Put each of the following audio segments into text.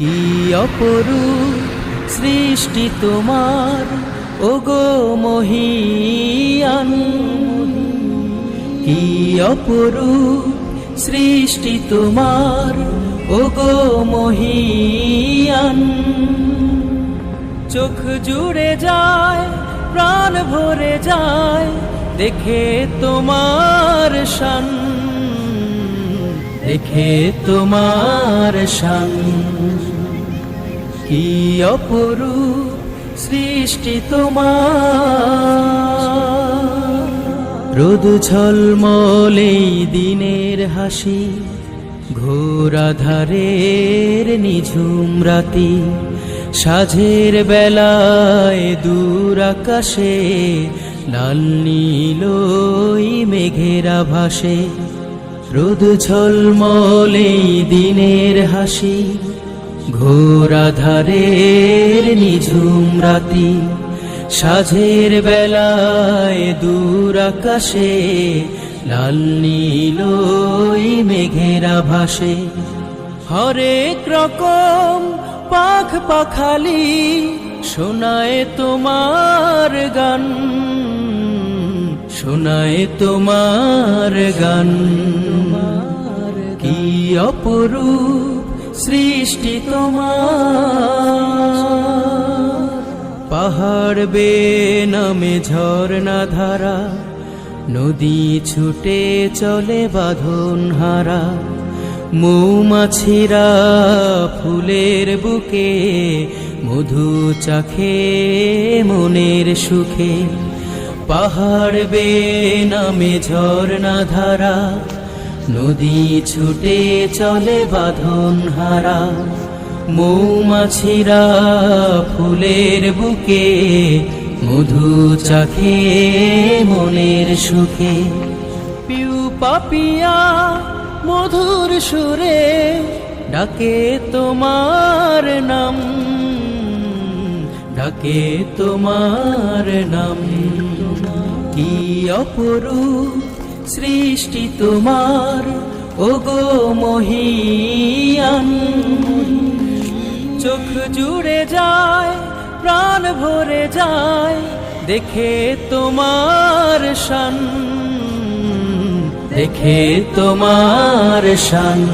কি অপরূপ সৃষ্টি তোমার? ওগো মহিয়ান, কি অপরূপ সৃষ্টি তোমার? ওগো মহিয়ান, চোখ জুড়ে যায়, প্রাণ ভরে যায়, দেখে তোমার শান। দেখে তোমার শান কি অপরূপ সৃষ্টি তোমার। রোদ ঝলমলেই দিনের হাসি, ঘোর আধারের নিঝুম রাতি, সাঝের বেলায় দূর আকাশে, লাল নীলই মেঘেরা ভাসে রোদ ঝলমলেই দিনের হাসি, ঘোর আধারের নিঝুম রাতি, সাঝের বেলায় দূর আকাশে, লাল নীলই মেঘেরা ভাসে হরেক রকম পাখ পাখালি শোনায় তোমার গান। শোনায় তোমার গান। কি অপরূপ সৃষ্টি তোমার। পাহাড় বে নামে ঝর্ণা ধারা, নদী ছুটে চলে বাঁধন হারা। মৌমাছিরা ফুলের বুকে, মধু চাখে মনের সুখে। পাহাড় বে নামে ঝর্ণা ধারা। নদী ছুটে চলে বাঁধন হারা। মৌমাছিরা ফুলের বুকে মধু চাখে মনের সুখে। পিউ পাপিয়া মধুর সুরে ডাকে তোমার নাম, ডাকে তোমার নাম। কি অপরূপ সৃষ্টি তোমার, ওগো মহিয়ান। চোখ জুড়ে যায়, প্রাণ ভরে যায়, দেখে তোমার শান। দেখে তোমার শান।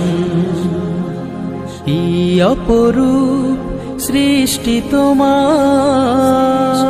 কি অপরূপ সৃষ্টি তোমার।